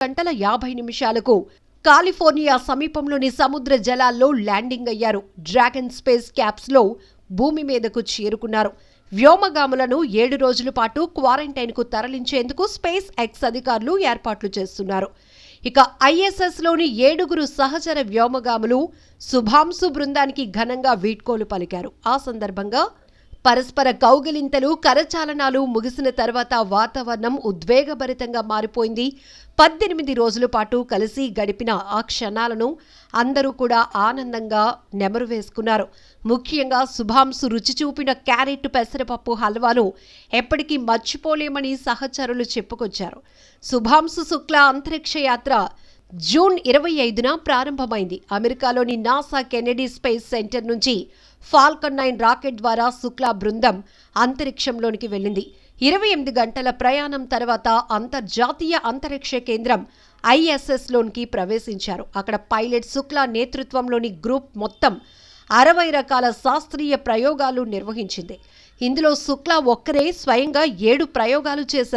గంటల యాభై నిమిషాలకు కాలిఫోర్నియా సమీపంలోని సముద్ర జలాల్లో ల్యాండింగ్ అయ్యారు. డ్రాగన్ స్పేస్ క్యాప్స్లో భూమి మీదకు చేరుకున్నారు. వ్యోమగాములను ఏడు రోజుల పాటు క్వారంటైన్కు తరలించేందుకు స్పేస్ ఎక్స్ అధికారులు ఏర్పాట్లు చేస్తున్నారు. ఇక ఐఎస్ఎస్లోని ఏడుగురు సహచర వ్యోమగాములు శుభాంశు బృందానికి ఘనంగా వీడ్కోలు పలికారు. ఆ సందర్భంగా పరస్పర కౌగిలింతలు కరచాలనాలు ముగిసిన తర్వాత వాతావరణం ఉద్వేగభరితంగా మారిపోయింది. పద్దెనిమిది రోజుల పాటు కలిసి గడిపిన ఆ క్షణాలను అందరూ కూడా ఆనందంగా నెమరు వేసుకున్నారు. ముఖ్యంగా శుభాంశు రుచి చూపిన క్యారెట్ పెసరపప్పు హల్వాను ఎప్పటికీ మర్చిపోలేమని సహచరులు చెప్పుకొచ్చారు. శుభాంశు శుక్ల అంతరిక్ష యాత్ర జూన్ ఇరవై ఐదున ప్రారంభమైంది. అమెరికాలోని నాసా కెనెడీ స్పేస్ సెంటర్ నుంచి ఫాల్కన్ నైన్ రాకెట్ ద్వారా శుక్లా బృందం అంతరిక్షంలోనికి వెళ్ళింది. ఇరవై ఎనిమిది గంటల ప్రయాణం తర్వాత అంతర్జాతీయ అంతరిక్ష కేంద్రం ఐఎస్ఎస్ లోనికి ప్రవేశించారు. అక్కడ పైలట్ శుక్లా నేతృత్వంలోని గ్రూప్ మొత్తం అరవై రకాల శాస్త్రీయ ప్రయోగాలు నిర్వహించింది. ఇందులో శుక్లా ఒక్కరే స్వయంగా ఏడు ప్రయోగాలు చేశారు.